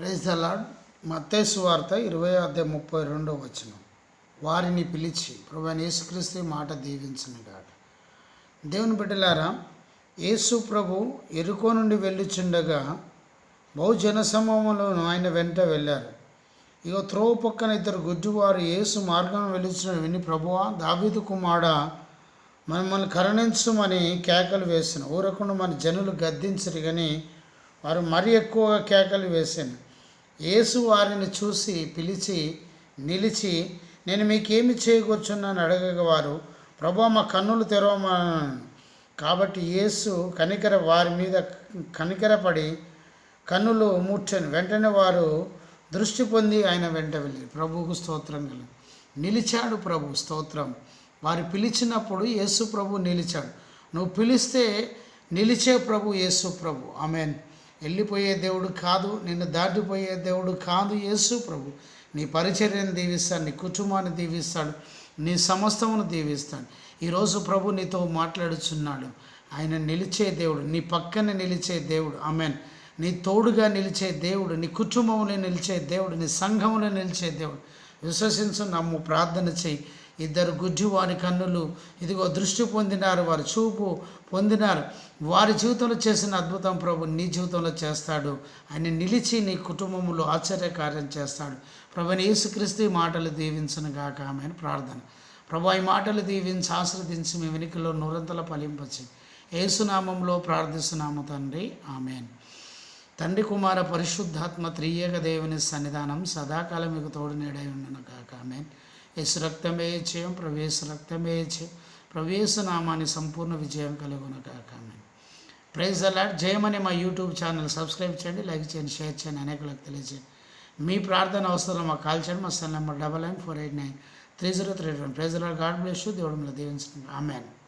Praise the lord మత్తేసు వార్త ఇరవై అద్దె ముప్పై రెండో వచనం. వారిని పిలిచి ప్రభుని యేసుక్రీస్తు మాట దీవించిన గాక దేవుని బిడ్డలారా యేసు ప్రభు ఎరుకో నుండి వెళ్ళుచుండగా బహుజన సమూహంలోను ఆయన వెంట వెళ్ళారు. ఇక త్రోవ పక్కన ఇద్దరు గుడ్డివారు యేసు మార్గం వెళ్ళుచున్న విని ప్రభువా దావీదు కుమార మమ్మల్ని కరుణించమని కేకలు వేసిన ఊరకుండా మన జనులు గద్దించరు కానీ వారు మరీ ఎక్కువగా కేకలు వేసాను. యేసు వారిని చూసి పిలిచి నిలిచి నేను మీకేమి చేయకూర్చున్నాను అడగగా వారు ప్రభా మా కన్నులు తెరవమన్నాను. కాబట్టి యేసు కనికర వారి మీద కనికరపడి కన్నులు మూర్చని. వెంటనే వారు దృష్టి పొంది ఆయన వెంట వెళ్ళి ప్రభువుకు స్తోత్రం కలి నిలిచాడు ప్రభు స్తోత్రం. వారు పిలిచినప్పుడు యేసు ప్రభు నిలిచాడు. నువ్వు పిలిస్తే నిలిచే ప్రభు యేసు ప్రభు. ఆమెన్. వెళ్ళిపోయే దేవుడు కాదు నిన్ను దాటిపోయే దేవుడు కాదు యేసు ప్రభు. నీ పరిచర్యను దీవిస్తాడు నీ కుటుంబాన్ని దీవిస్తాడు నీ సమస్తమును దీవిస్తాడు. ఈరోజు ప్రభు నీతో మాట్లాడుచున్నాడు. ఆయన నిలిచే దేవుడు నీ పక్కన నిలిచే దేవుడు. ఆమెన్. నీ తోడుగా నిలిచే దేవుడు నీ కుటుంబంలో నిలిచే దేవుడు నీ సంఘంలో నిలిచే దేవుడు. విశ్వసించు నమ్ము ప్రార్థన చేయి. ఇద్దరు గుడ్డి వారి కన్నులు. ఇదిగో దృష్టి పొందినారు వారి చూపు పొందినారు. వారి జీవితంలో చేసిన అద్భుతం ప్రభు నీ జీవితంలో చేస్తాడు ఆయన నిలిచి నీ కుటుంబంలో ఆశ్చర్యకార్యం చేస్తాడు. ప్రభుని యేసుక్రీస్తు ఈ మాటలు దీవించను గాక. ఆమె ప్రార్థన. ప్రభు ఈ మాటలు దీవించి ఆశ్రదించి మీ వెనుకలో నూరంతల ఫలింపచి ఏసునామంలో ప్రార్థిస్తున్నాము తండ్రి. ఆమెన్. తండ్రి కుమార పరిశుద్ధాత్మ త్రియేక దేవుని సన్నిధానం సదాకాలం మీకు తోడు నేడై ఉండను కాక ఆమెన్. యేసు రక్తమే చేయం ప్రవేశ రక్తమే ప్రవేశ సంపూర్ణ విజయం కలుగును కాక ప్రైజ్ అలాట్. జయమని మా యూట్యూబ్ ఛానల్. సబ్స్క్రైబ్ చేయండి లైక్ చేయండి షేర్ చేయండి అనేకులకు తెలియజేయండి. మీ ప్రార్థన అవసరం మాకు కాల్ చేయండి. మా cell number double nine four eight nine three zero three one. Praise the Lord. God bless you. దేవుడు దీవించండి ఆమెన్.